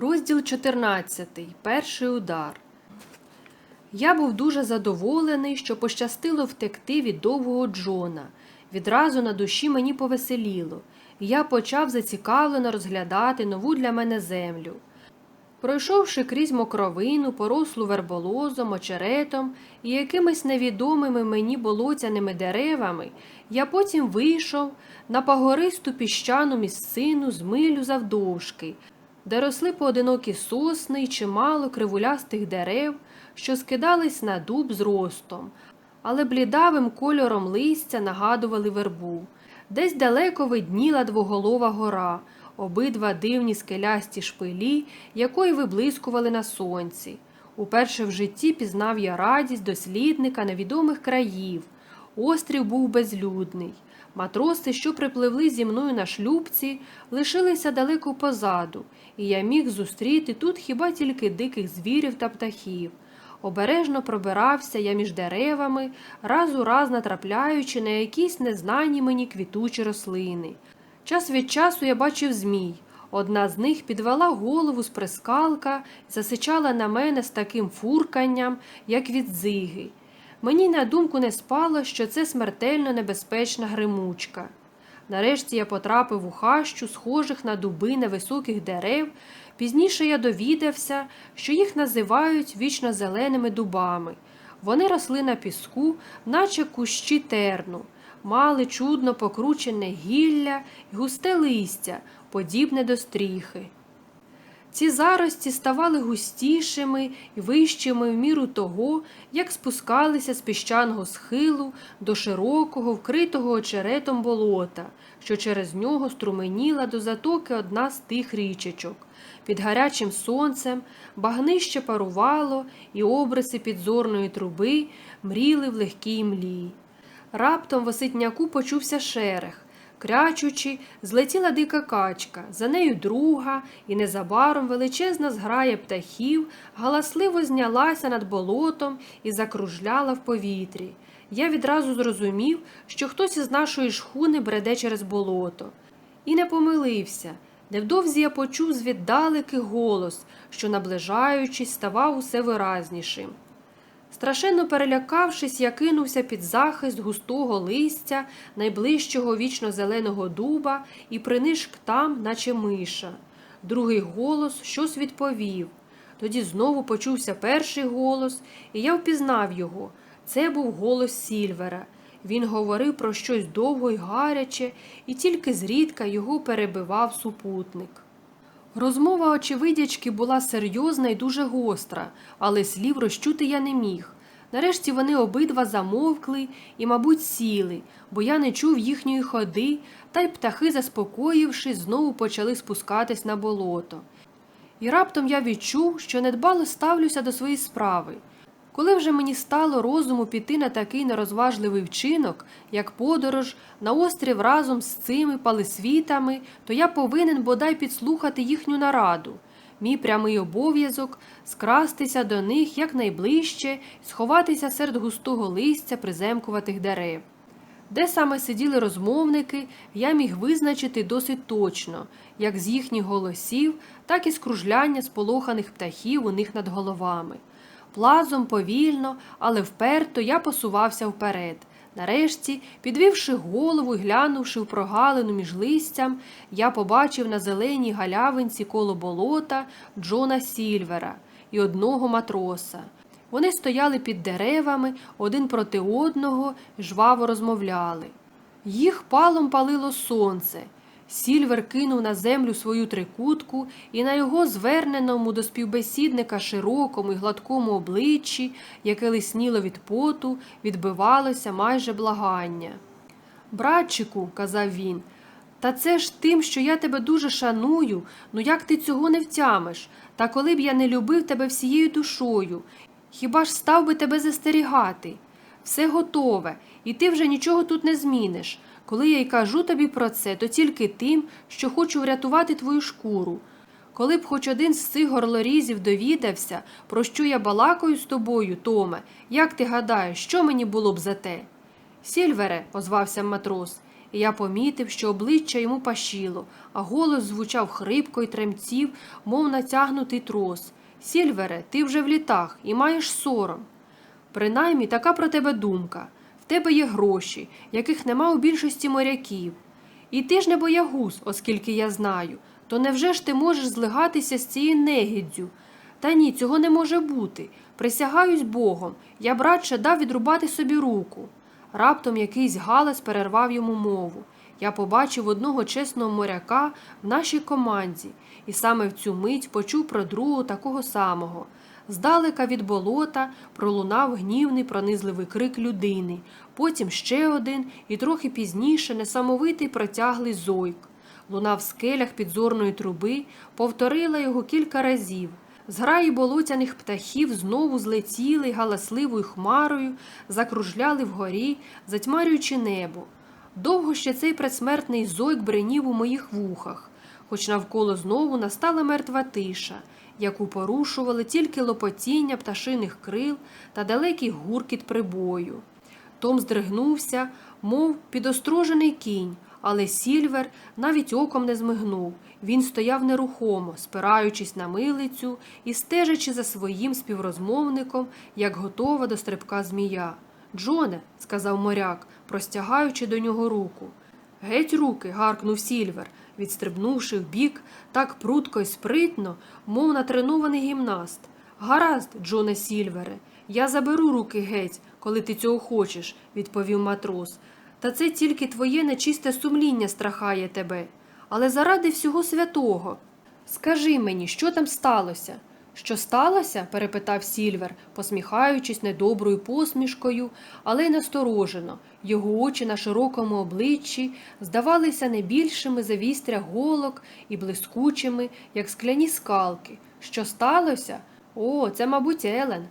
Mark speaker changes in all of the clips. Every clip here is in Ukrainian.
Speaker 1: Розділ 14. Перший удар. Я був дуже задоволений, що пощастило втекти від довгого Джона. Відразу на душі мені повеселіло, і я почав зацікавлено розглядати нову для мене землю. Пройшовши крізь мокровину, порослу верболозом, очеретом і якимись невідомими мені болотяними деревами, я потім вийшов на пагористу піщану місцину з милю завдовжки, де росли поодинокі сосни й чимало кривулястих дерев, що скидались на дуб з ростом, але блідавим кольором листя нагадували вербу. Десь далеко видніла двоголова гора, обидва дивні скелясті шпилі, якої виблискували на сонці. Уперше в житті пізнав я радість дослідника невідомих країв. Острів був безлюдний. Матроси, що припливли зі мною на шлюбці, лишилися далеко позаду, і я міг зустріти тут хіба тільки диких звірів та птахів. Обережно пробирався я між деревами, раз у раз натрапляючи на якісь незнані мені квітучі рослини. Час від часу я бачив змій. Одна з них підвела голову з прискалка засичала на мене з таким фурканням, як від зиги. Мені на думку не спало, що це смертельно небезпечна гримучка. Нарешті я потрапив у хащу, схожих на дуби невисоких дерев. Пізніше я довідався, що їх називають вічно зеленими дубами. Вони росли на піску, наче кущі терну, мали чудно покручене гілля й густе листя, подібне до стріхи. Ці зарості ставали густішими і вищими в міру того, як спускалися з піщаного схилу до широкого, вкритого очеретом болота, що через нього струменіла до затоки одна з тих річечок. Під гарячим сонцем багнище парувало, і обриси підзорної труби мріли в легкій млі. Раптом в оситняку почувся шерех. Крячучи, злетіла дика качка, за нею друга, і незабаром величезна зграя птахів галасливо знялася над болотом і закружляла в повітрі. Я відразу зрозумів, що хтось із нашої шхуни бреде через болото. І не помилився. Невдовзі я почув звіддалеки голос, що, наближаючись, ставав усе виразнішим. Страшенно перелякавшись, я кинувся під захист густого листя найближчого вічно зеленого дуба і принишк там, наче миша. Другий голос щось відповів. Тоді знову почувся перший голос, і я впізнав його. Це був голос Сільвера. Він говорив про щось довго й гаряче, і тільки зрідка його перебивав супутник. Розмова очевидячки була серйозна і дуже гостра, але слів розчути я не міг. Нарешті вони обидва замовкли і, мабуть, сіли, бо я не чув їхньої ходи, та й птахи, заспокоївшись, знову почали спускатись на болото. І раптом я відчув, що недбало ставлюся до своєї справи. Коли вже мені стало розуму піти на такий нерозважливий вчинок, як подорож на острів разом з цими палисвітами, то я повинен бодай підслухати їхню нараду. Мій прямий обов'язок скрастися до них якнайближче сховатися серед густого листя приземкуватих дерев. Де саме сиділи розмовники, я міг визначити досить точно, як з їхніх голосів, так і з кружляння сполоханих птахів у них над головами. Плазом повільно, але вперто я посувався вперед. Нарешті, підвівши голову і глянувши в прогалину між листям, я побачив на зеленій галявинці коло болота Джона Сільвера і одного матроса. Вони стояли під деревами один проти одного жваво розмовляли. Їх палом палило сонце. Сільвер кинув на землю свою трикутку, і на його зверненому до співбесідника широкому і гладкому обличчі, яке лисніло від поту, відбивалося майже благання. Братчику, казав він, та це ж тим, що я тебе дуже шаную, ну як ти цього не втямиш, та коли б я не любив тебе всією душою, хіба ж став би тебе застерігати? Все готове, і ти вже нічого тут не зміниш. Коли я й кажу тобі про це, то тільки тим, що хочу врятувати твою шкуру. Коли б хоч один з цих горлорізів довідався, про що я балакаю з тобою, Томе, як ти гадаєш, що мені було б за те? Сільвере, озвався матрос, і я помітив, що обличчя йому пашіло, а голос звучав хрипко й тремтів, мов натягнутий трос. Сільвере, ти вже в літах і маєш сором. Принаймні така про тебе думка. Тебе є гроші, яких нема у більшості моряків. І ти ж не боягуз, оскільки я знаю, то невже ж ти можеш злигатися з цією негіддю? Та ні, цього не може бути. Присягаюсь Богом, я б радше дав відрубати собі руку. Раптом якийсь галас перервав йому мову. Я побачив одного чесного моряка в нашій команді, і саме в цю мить почув про другого такого самого. Здалека від болота пролунав гнівний пронизливий крик людини, потім ще один, і трохи пізніше несамовитий протяглий зойк. Луна в скелях підзорної труби повторила його кілька разів. Зграї болотяних птахів знову злетіли галасливою хмарою, закружляли вгорі, затьмарюючи небо. Довго ще цей предсмертний зойк бренів у моїх вухах, хоч навколо знову настала мертва тиша, яку порушували тільки лопотіння пташиних крил та далекий гуркіт прибою. Том здригнувся, мов підострожений кінь, але Сільвер навіть оком не змигнув. Він стояв нерухомо, спираючись на милицю і стежачи за своїм співрозмовником, як готова до стрибка змія. Джоне, сказав моряк, простягаючи до нього руку. Геть руки. гаркнув Сільвер, відстрибнувши вбік так прудко й спритно, мов натренований гімнаст. Гаразд, Джоне Сільвере, я заберу руки геть, коли ти цього хочеш, відповів матрос. Та це тільки твоє нечисте сумління страхає тебе. Але заради всього святого. Скажи мені, що там сталося? Що сталося? перепитав Сільвер, посміхаючись недоброю посмішкою, але й насторожено. Його очі на широкому обличчі здавалися не більшими за вістря голок і блискучими, як скляні скалки. Що сталося? О, це, мабуть, Елен.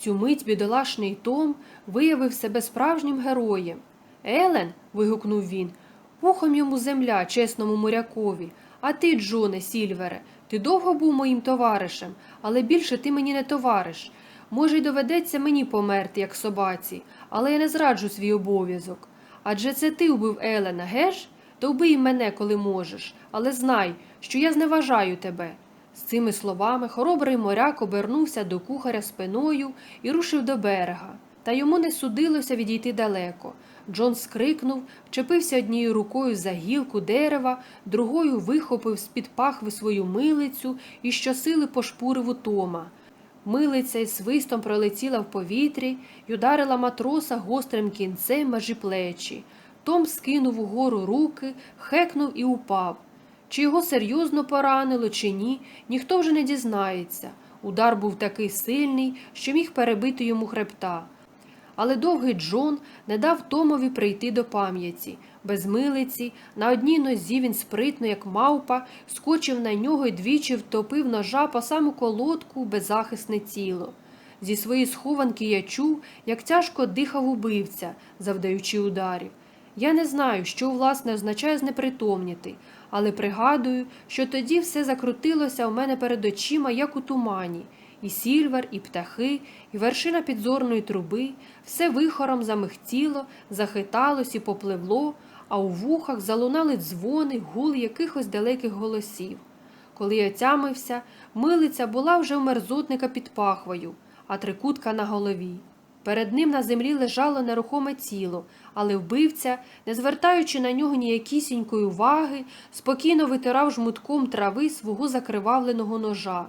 Speaker 1: Цю мить бідолашний Том виявив себе справжнім героєм. Елен. вигукнув він. Пухом йому земля, чесному морякові. А ти, Джоне, Сільвере, ти довго був моїм товаришем, але більше ти мені не товариш. Може, й доведеться мені померти, як собаці, але я не зраджу свій обов'язок. Адже це ти вбив Елена, геш? То вбий мене, коли можеш, але знай, що я зневажаю тебе. З цими словами хоробрий моряк обернувся до кухаря спиною і рушив до берега. Та йому не судилося відійти далеко. Джон скрикнув, вчепився однією рукою за гілку дерева, другою вихопив з-під пахви свою милицю і щосили пошпурив у Тома. Милиця із свистом пролетіла в повітрі й ударила матроса гострим кінцем межі плечі. Том скинув угору руки, хекнув і упав. Чи його серйозно поранило, чи ні, ніхто вже не дізнається. Удар був такий сильний, що міг перебити йому хребта. Але довгий Джон не дав Томові прийти до пам'яті. Без милиці, на одній нозі він спритно, як мавпа, скочив на нього і двічі втопив ножа по саму колодку беззахисне тіло. Зі своєї схованки я чув, як тяжко дихав убивця, завдаючи ударів. Я не знаю, що власне означає знепритомніти, але пригадую, що тоді все закрутилося у мене перед очима, як у тумані і сільвер, і птахи, і вершина підзорної труби, все вихором замихтіло, захиталось і попливло, а у вухах залунали дзвони, гул якихось далеких голосів. Коли я тямився, милиця була вже в мерзотника під пахвою, а трикутка на голові. Перед ним на землі лежало нерухоме тіло, але вбивця, не звертаючи на нього ніякісінької уваги, спокійно витирав жмутком трави свого закривавленого ножа.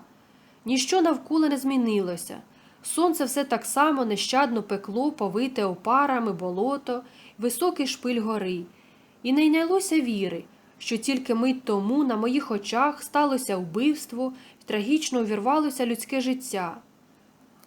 Speaker 1: Ніщо навколо не змінилося. Сонце все так само нещадно пекло, повите опарами, болото, високий шпиль гори, і не йнялося віри, що тільки мить тому на моїх очах сталося вбивство і трагічно увірвалося людське життя.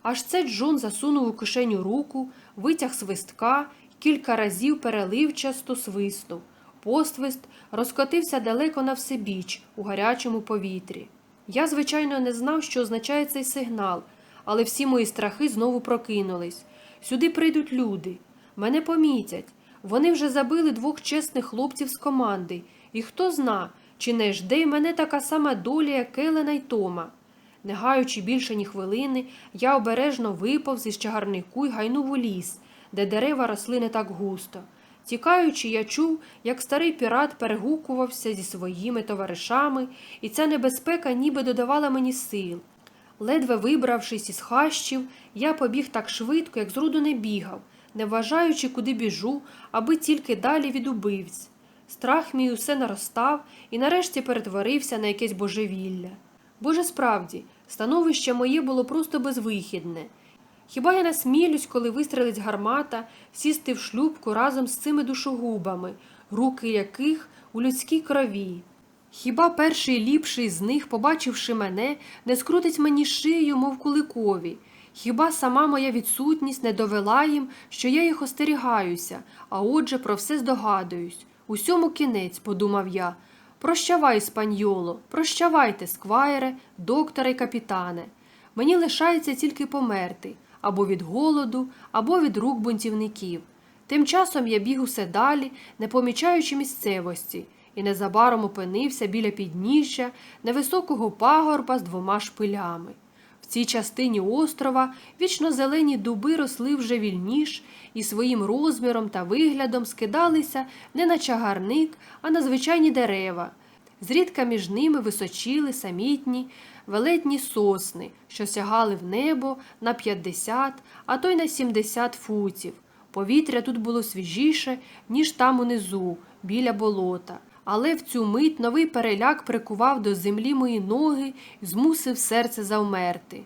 Speaker 1: Аж це Джон засунув у кишеню руку, витяг свистка кілька разів переливчасто свиснув. Посвист розкотився далеко на всебіч у гарячому повітрі. Я, звичайно, не знав, що означає цей сигнал, але всі мої страхи знову прокинулись. Сюди прийдуть люди. Мене помітять. Вони вже забили двох чесних хлопців з команди, і хто зна, чи не жде мене така сама доля, як Келена й Тома. Не гаючи більше ні хвилини, я обережно виповз із чагарнику й гайнув у ліс, де дерева росли не так густо. Тікаючи, я чув, як старий пірат перегукувався зі своїми товаришами, і ця небезпека ніби додавала мені сил. Ледве вибравшись із хащів, я побіг так швидко, як зроду не бігав, не вважаючи, куди біжу, аби тільки далі від убивць. Страх мій усе наростав і нарешті перетворився на якесь божевілля. Боже справді, становище моє було просто безвихідне. Хіба я насмілюсь, коли вистрелить гармата, сісти в шлюбку разом з цими душогубами, руки яких у людській крові? Хіба перший ліпший з них, побачивши мене, не скрутить мені шию, мов куликові? Хіба сама моя відсутність не довела їм, що я їх остерігаюся, а отже про все здогадуюсь? Усьому кінець, подумав я. Прощавай, спаньоло, прощавайте, сквайре, докторе й капітане. Мені лишається тільки померти або від голоду, або від рук бунтівників. Тим часом я біг усе далі, не помічаючи місцевості, і незабаром опинився біля підніжжя невисокого пагорба з двома шпилями. В цій частині острова вічно зелені дуби росли вже вільніш і своїм розміром та виглядом скидалися не на чагарник, а на звичайні дерева. Зрідка між ними височили самітні велетні сосни, що сягали в небо на 50, а то й на 70 футів. Повітря тут було свіжіше, ніж там унизу, біля болота. Але в цю мить новий переляк прикував до землі мої ноги і змусив серце завмерти.